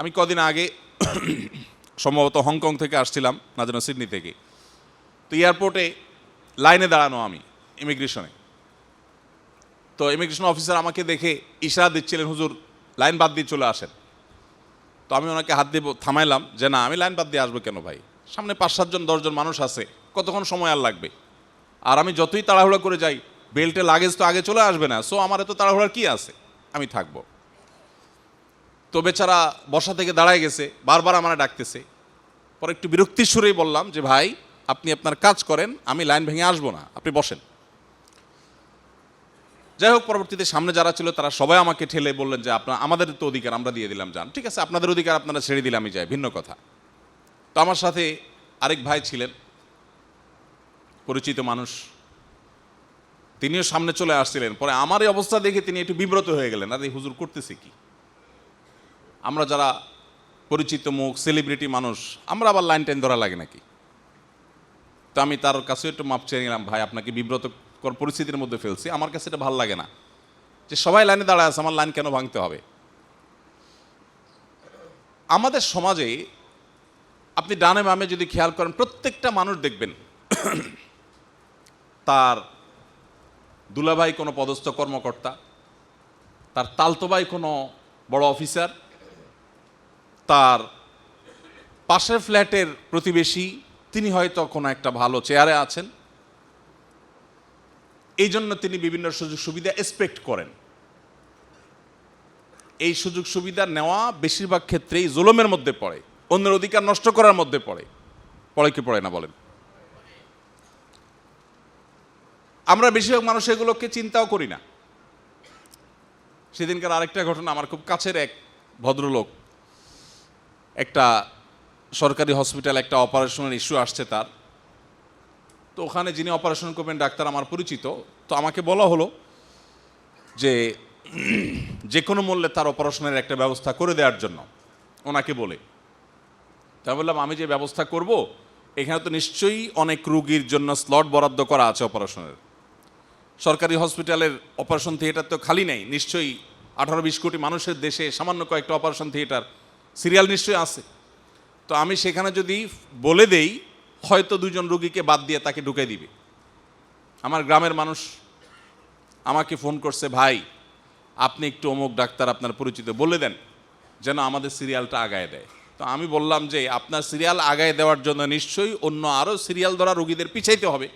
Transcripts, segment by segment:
আমি কদিন আগে সম্ভবত হংকং থেকে আসছিলাম না যেন সিডনি থেকে। তো এয়ারপোর্টে লাইনে দাঁড়ানো আমি, ইমিগ্রেশনে। তো ইমিগ্রেশন অফিসার আমাকে দেখে ইশারা দিচ্ছিলেন, হুজুর, লাইন বাদ দিয়ে চলে আসেন। তো আমি ওনাকে হাত দিয়ে থামাইলাম যে, না, আমি লাইন বাদ দিয়ে আসব কেন ভাই? সামনে পাঁচ সাতজন দশজন মানুষ আছে, কতক্ষণ সময় আর লাগবে? আর আমি যতই তাড়াহুড়া করে যাই, বেল্টে লাগেজ তো আগে চলে আসবে না, সো আমার এত তাড়াহুড়ার কী আছে? আমি থাকব। তো বেচারা বসা থেকে দাঁড়ায় গেছে, বারবার আমার ডাকতেছে। পরে একটু বিরক্তির সুরেই বললাম যে, ভাই, আপনি আপনার কাজ করেন, আমি লাইন ভেঙে আসব না, আপনি বসেন। যাই হোক, পরবর্তীতে সামনে যারা ছিল, তারা সবাই আমাকে ঠেলে বললেন যে, আপনার, আমাদের তো অধিকার, আমরা দিয়ে দিলাম, যান। ঠিক আছে, আপনাদের অধিকার, আপনারা ছেড়ে দিলে আমি যাই, ভিন্ন কথা। তো আমার সাথে আরেক ভাই ছিলেন, পরিচিত মানুষ। তিনিও সামনে চলে আসছিলেন। পরে আমার এই অবস্থা দেখে তিনি একটু বিব্রত হয়ে গেলেন। আর এই হুজুর, করতেছে কি? আমরা যারা পরিচিত মুখ সেলিব্রিটি মানুষ, আমরা আবার লাইন টাইন ধরা লাগে নাকি? তো আমি তার কাছে একটু মাপ চেয়ে নিলাম, ভাই, আপনাকে বিব্রতকর পরিস্থিতির মধ্যে ফেলছি। আমার কাছে এটা ভালো লাগে না। যে সবাই লাইনে দাঁড়ায় আছে, আমার লাইন কেন ভাঙতে হবে? আমাদের সমাজে আপনি ডানে বামে যদি খেয়াল করেন, প্রত্যেকটা মানুষ দেখবেন, তার দুলাভাই কোনো পদস্থ কর্মকর্তা, তার তালতোবাই কোনো বড় অফিসার তার পাশের ফ্ল্যাটের প্রতিবেশী, তিনি হয়তো কোনো একটা ভালো চেয়ারে আছেন। এই জন্য তিনি বিভিন্ন সুযোগ সুবিধা এক্সপেক্ট করেন। এই সুযোগ সুবিধা নেওয়া বেশিরভাগ ক্ষেত্রেই জুলমের মধ্যে পড়ে, অন্যের অধিকার নষ্ট করার মধ্যে পড়ে। পড়ে কি পড়ে না বলেন? আমরা বেশিরভাগ মানুষ এগুলোকে চিন্তাও করি না। সেদিনকার আরেকটা ঘটনা আমার খুব কাছের এক ভদ্রলোক একটা সরকারি হসপিটাল একটা অপারেশনের ইস্যু আসছে তার। তো ওখানে যিনি অপারেশন করবেন, ডাক্তার আমার পরিচিত। তো আমাকে বলা হলো যে যে কোনো মূল্যে তার অপারেশনের একটা ব্যবস্থা করে দেওয়ার জন্য। ওনাকে বলে। তা বললাম, আমি যে ব্যবস্থা করব, এখানে তো নিশ্চয়ই অনেক রুগীর জন্য স্লট বরাদ্দ করা আছে অপারেশনের। সরকারি হসপিটালের অপারেশন থিয়েটার তো খালি নেই। নিশ্চয়ই আঠারো বিশ কোটি মানুষের দেশে সামান্য কয়েকটা অপারেশন থিয়েটার সিরিয়াল নিশ্চয়ই আছে। তো আমি সেখানে যদি বলে দেই, হয়তো দুজন রুগীকে বাদ দিয়ে তাকে ঢুকে দিবে। আমার গ্রামের মানুষ আমাকে ফোন করছে, ভাই, আপনি একটু অমুক ডাক্তার আপনার পরিচিত, বলে দেন যেন আমাদের সিরিয়ালটা আগায় দেয়। তো আমি বললাম যে, আপনার সিরিয়াল আগায় দেওয়ার জন্য নিশ্চয়ই অন্য আরও সিরিয়াল ধরা রুগীদের পিছাইতে হবে।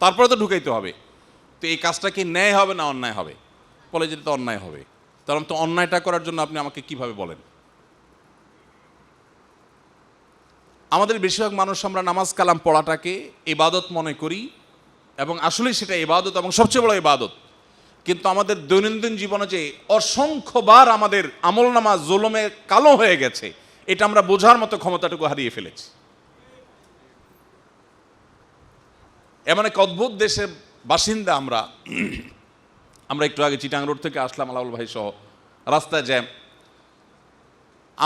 তারপরে তো ঢুকাইতে হবে। তো এই কাজটা কি ন্যায় হবে না অন্যায় হবে? বলে যে, এটা তো অন্যায় হবে। কারণ তো অন্যায়টা করার জন্য আপনি আমাকে কীভাবে বলেন? আমাদের বেশিরভাগ মানুষ আমরা নামাজ কালাম পড়াটাকে ইবাদত মনে করি এবং আসলেই সেটা ইবাদত এবং সবচেয়ে বড় ইবাদত। কিন্তু আমাদের দৈনন্দিন জীবনে যে অসংখ্যবার আমাদের আমল নামা জোলমে কালো হয়ে গেছে, এটা আমরা বোঝার মতো ক্ষমতাটুকু হারিয়ে ফেলেছি। এমন এক অদ্ভুত দেশের বাসিন্দা আমরা আমরা একটু আগে চিটাং রোড থেকে আসলাম আলাউল ভাই সহ, রাস্তায় জ্যাম।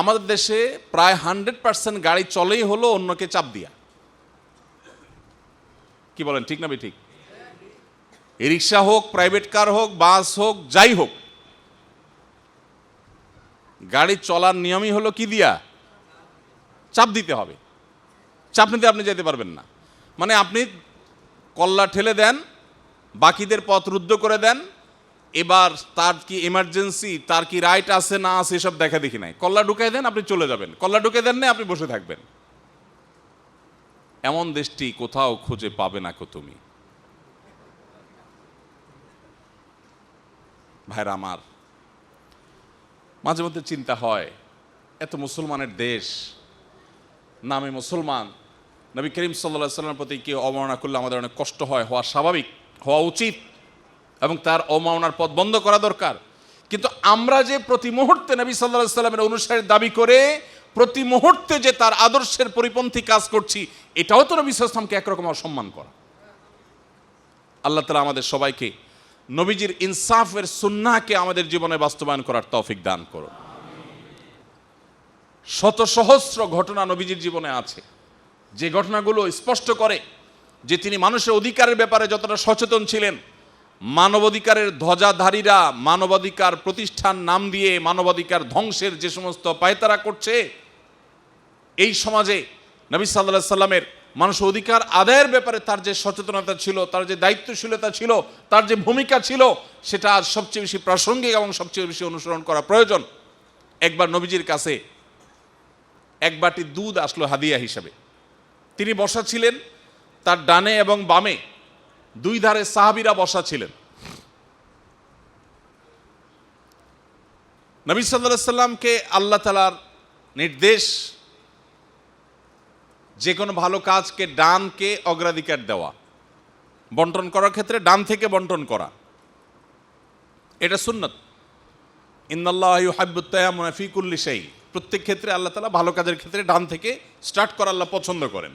আমাদের দেশে প্রায় হান্ড্রেড পার্সেন্ট গাড়ি চলেই হলো অন্যকে চাপ দিয়া। কি বলেন, ঠিক না ঠিক রিক্সা হোক, প্রাইভেট কার হোক, বাস হোক, যাই হোক, গাড়ি চলার নিয়মই হলো কি দিয়া? চাপ দিতে হবে। চাপ নিতে আপনি যেতে পারবেন না। মানে আপনি কল্লা ঠেলে দেন, বাকিদের পথ রুদ্ধ করে দেন এবার তার কি এমার্জেন্সি তার কি রাইট আছে, না আছে, এসব দেখা দেখি নাই। কল্লা ঢুকাই দেন, আপনি চলে যাবেন। কল্লা ঢুকে দেন না আপনি বসে থাকবেন। এমন দেশটি কোথাও খুঁজে পাবে না কো তুমি? ভাইরা আমার মাঝে মধ্যে চিন্তা হয়, এত মুসলমানের দেশ, নামে মুসলমান, নবী করিম সাল্লা সাল্লামের প্রতি কেউ অবমাননা করলে আমাদের অনেক কষ্ট হয়, হওয়া স্বাভাবিক, হওয়া উচিত। এবং তার অবমাননার পথ বন্ধ করা দরকার। কিন্তু আমরা যে প্রতি মুহূর্তে নবী সাল্লাহ সাল্লামের অনুসারীর দাবি করে প্রতি মুহূর্তে যে তার আদর্শের পরিপন্থী কাজ করছি, এটাও তো নবী সাল্লামকে একরকম অসম্মান করা। আল্লাহ তালা আমাদের সবাইকে নবীজির ইনসাফের সুন্নাহকে আমাদের জীবনে বাস্তবায়ন করার তৌফিক দান করো শত সহস্র ঘটনা নবীজির জীবনে আছে। যে ঘটনাগুলো স্পষ্ট করে যে তিনি মানুষের অধিকারের ব্যাপারে যতটা সচেতন ছিলেন মানবাধিকারের ধ্বজাধারীরা মানবাধিকার প্রতিষ্ঠান নাম দিয়ে মানবাধিকার ধ্বংসের যে সমস্ত পায়তারা করছে, এই সমাজে নবী সাল্লাহ সাল্লামের মানুষ অধিকার আদায়ের ব্যাপারে তার যে সচেতনতা ছিল, তার যে দায়িত্বশীলতা ছিল, তার যে ভূমিকা ছিল, সেটা আজ সবচেয়ে বেশি প্রাসঙ্গিক এবং সবচেয়ে বেশি অনুসরণ করা প্রয়োজন। একবার নবীজির কাছে এক বাটি দুধ আসলো হাদিয়া হিসাবে। তিনি বসা ছিলেন তার ডানে এবং বামে। দুই ধারে সাহাবিরা বসা ছিলেন। নবী সাল্লাহ সাল্লামকে আল্লাহ তালার নির্দেশ, যে কোনো ভালো কাজকে ডানকে অগ্রাধিকার দেওয়া, বন্টন করার ক্ষেত্রে ডান থেকে বন্টন করা। এটা সুন্নত। ইন্দাল্লাহ হাবিবুত্তায়ামুনা ফিকুল্লি সেই প্রত্যেক ক্ষেত্রে আল্লাহ তালা ভালো কাজের ক্ষেত্রে ডান থেকে স্টার্ট করা আল্লাহ পছন্দ করেন।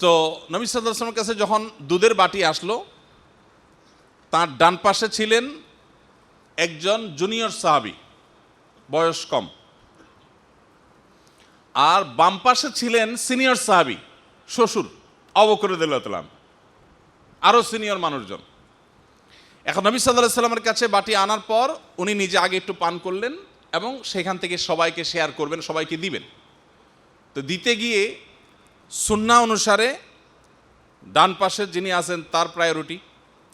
তো নবী সাল্লামের কাছে যখন দুধের বাটি আসলো, তার ডান পাশে ছিলেন একজন জুনিয়র সাহাবি, বয়স কম। আর বাম পাশে ছিলেন সিনিয়র সাহাবি, শ্বশুর অবকরুদ্দাম আরও সিনিয়র মানুষজন। এখন নবী সাল্লাহ সাল্লামের কাছে বাটি আনার পর উনি নিজে আগে একটু পান করলেন এবং সেখান থেকে সবাইকে শেয়ার করবেন, সবাইকে দিবেন। তো দিতে গিয়ে সুন্না অনুসারে ডান পাশে যিনি আছেন, তার প্রায়োরিটি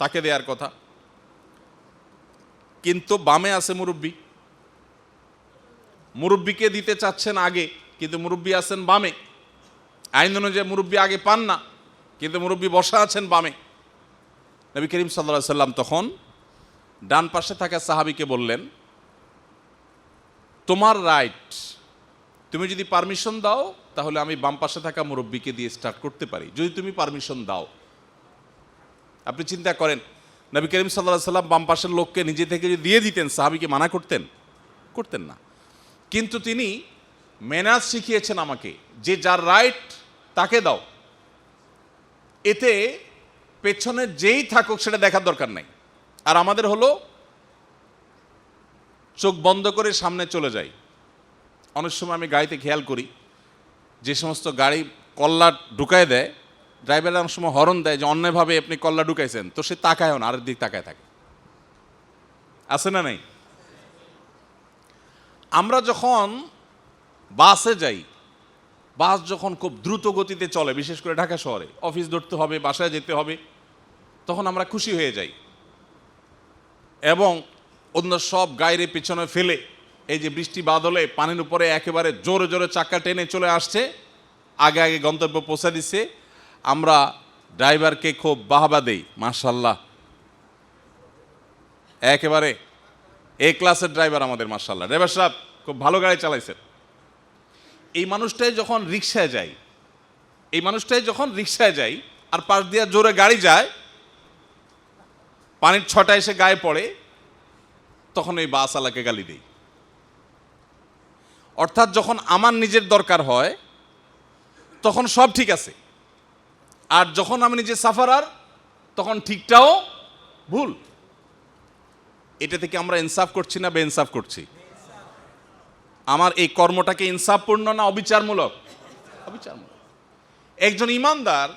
তাকে দেওয়ার কথা। কিন্তু বামে আছে মুরব্বী। মুরব্বীকে দিতে চাচ্ছেন আগে, কিন্তু মুরব্বী আছেন বামে। আইন অনুযায়ী মুরব্বী আগে পান না, কিন্তু মুরব্বী বসা আছেন বামে। নবী করিম সাল্লা সাল্লাম তখন ডান পাশে থাকা সাহাবিকে বললেন, তোমার রাইট, তুমি যদি পারমিশন দাও তাহলে আমি বাম পাশে থাকা মুরব্বীকে দিয়ে স্টার্ট করতে পারি। যদি তুমি পারমিশন দাও। আপনি চিন্তা করেন, নবী করিম সাল্লাহ সাল্লাম বাম পাশের লোককে নিজে থেকে যদি দিয়ে দিতেন, সাহাবিকে মানা করতেন? করতেন না। কিন্তু তিনি মেনাজ শিখিয়েছেন আমাকে, যে যার রাইট তাকে দাও। এতে পেছনে যেই থাকুক সেটা দেখার দরকার নাই। আর আমাদের হলো, চোখ বন্ধ করে সামনে চলে যাই। অনেক সময় আমি গাড়িতে খেয়াল করি যে সমস্ত গাড়ি কল্লা ঢুকায় দেয় ড্রাইভার অনেক সময় হরন দেয় যে অন্যায়ভাবে আপনি কল্লা ঢুকাইছেন, তো সে তাকায়ও না আরেক দিক তাকায় থাকে। আছে না নাই? আমরা যখন বাসে যাই, বাস যখন খুব দ্রুত গতিতে চলে, বিশেষ করে ঢাকা শহরে, অফিস ধরতে হবে, বাসায় যেতে হবে, তখন আমরা খুশি হয়ে যাই। এবং অন্য সব গায়ের পিছনে ফেলে এই যে বৃষ্টি বাদলে পানির উপরে একেবারে জোরে জোরে চাকা টেনে চলে আসছে, আগে আগে গন্তব্য পৌঁছে দিচ্ছে আমরা ড্রাইভারকে খুব বাহবা দেই মার্শাল্লাহ একেবারে এ ক্লাসের ড্রাইভার আমাদের মার্শাল্লাহ ড্রাইভার সাহেব, খুব ভালো গাড়ি চালাইছেন। এই মানুষটাই যখন রিক্সায় যায়, এই মানুষটাই যখন রিক্সায় যায়, আর পাশ দিয়ে জোরে গাড়ি যায়, পানির ছটা এসে গায়ে পড়ে, তখন এই বাস আলাকে গালি দেই অর্থাৎ যখন আমার নিজের দরকার হয়, তখন সব ঠিক আছে। আর যখন আমি নিজে সাফারার তখন ঠিকটাও ভুল। এটা থেকে আমরা ইনসাফ করছি না বেইনসাফ করছি? আমার এই কর্মটাকে ইনসাফপূর্ণ না অবিচারমূলক? অবিচারমূলক। একজন ইমানদার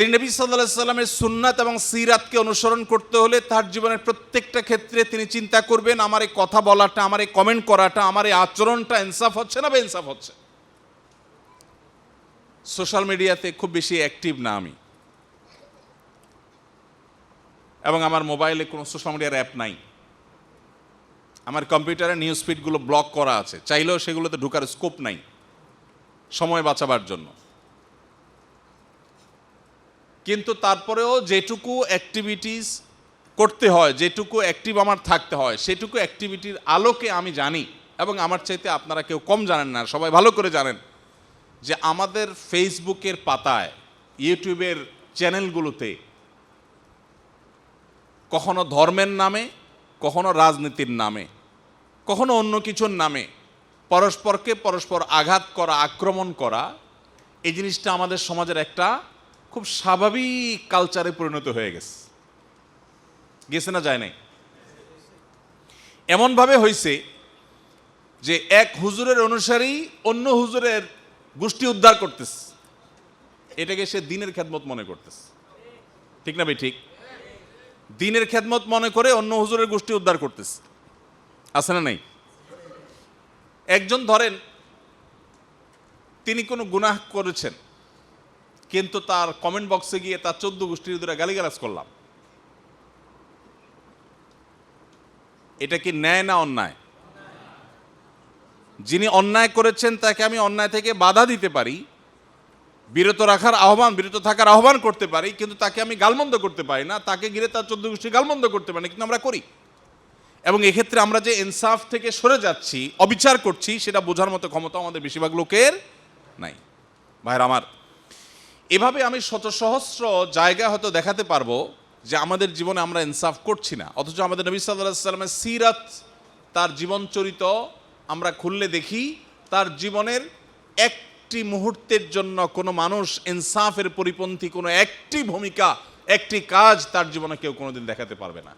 তিনি নবী সাল্লাহ সাল্লামের সুন্নাত এবং সিরাতকে অনুসরণ করতে হলে তার জীবনের প্রত্যেকটা ক্ষেত্রে তিনি চিন্তা করবেন, আমার এই কথা বলাটা, আমার এই কমেন্ট করাটা, আমার এই আচরণটা ইনসাফ হচ্ছে না বা ইনসাফ হচ্ছে সোশ্যাল মিডিয়াতে খুব বেশি অ্যাক্টিভ না আমি। এবং আমার মোবাইলে কোনো সোশ্যাল মিডিয়ার অ্যাপ নাই। আমার কম্পিউটারে নিউজ ফিডগুলো ব্লক করা আছে। চাইলেও সেগুলোতে ঢুকার স্কোপ নাই। সময় বাঁচাবার জন্য। কিন্তু তারপরেও যেটুকু অ্যাক্টিভিটিস করতে হয়, যেটুকু অ্যাক্টিভ আমার থাকতে হয়, সেটুকু অ্যাক্টিভিটির আলোকে আমি জানি এবং আমার চাইতে আপনারা কেউ কম জানেন না, সবাই ভালো করে জানেন যে আমাদের ফেসবুকের পাতায়, ইউটিউবের চ্যানেলগুলোতে কখনো ধর্মের নামে, কখনো রাজনীতির নামে, কখনো অন্য কিছুর নামে, পরস্পরকে পরস্পর আঘাত করা, আক্রমণ করা, এই জিনিসটা আমাদের সমাজের একটা খুব স্বাভাবিক কালচারে পরিণত হয়ে গেছে। গেছে না যায় নাই? এমনভাবে হয়েছে যে এক হুজুরের অনুসারী অন্য হুজুরের গোষ্ঠী উদ্ধার করতেছে। এটাকে সে দিনের খেদমত মনে করতেছে। ঠিক না ভাই ঠিক? দিনের খেদমত মনে করে অন্য হুজুরের গোষ্ঠী উদ্ধার করতেছে। আছে না নাই? একজন ধরেন, তিনি কোনো গুনাহ করেছেন। কিন্তু তার কমেন্ট বক্সে গিয়ে তার চোদ্দ গোষ্ঠীর দূরে গালিগালাজ করলাম। এটা কি ন্যায় না অন্যায়? যিনি অন্যায় করেছেন তাকে আমি অন্যায় থেকে বাধা দিতে পারি, বিরত রাখার আহ্বান, বিরত থাকার আহ্বান করতে পারি, কিন্তু তাকে আমি গালমন্দ করতে পারি না, তাকে ঘিরে তার চোদ্দ গোষ্ঠী গালমন্দ করতে পারি না, কিন্তু আমরা করি। এবং এক্ষেত্রে আমরা যে ইনসাফ থেকে সরে যাচ্ছি, অবিচার করছি, সেটা বোঝার মতো ক্ষমতা আমাদের বেশিরভাগ লোকের নাই। ভাইয়ের, আমার এভাবে আমি শত সহস্র জায়গায় হয়তো দেখাতে পারব যে আমাদের জীবনে আমরা ইনসাফ করছি না। অথচ আমাদের নবী সাল্লাহ সাল্লামের সিরাত, তার জীবন চরিত আমরা খুললে দেখি, তার জীবনের একটি মুহূর্তের জন্য কোনো মানুষ ইনসাফের পরিপন্থী কোনো একটি ভূমিকা, একটি কাজ তার জীবনে কেউ কোনোদিন দেখাতে পারবে না।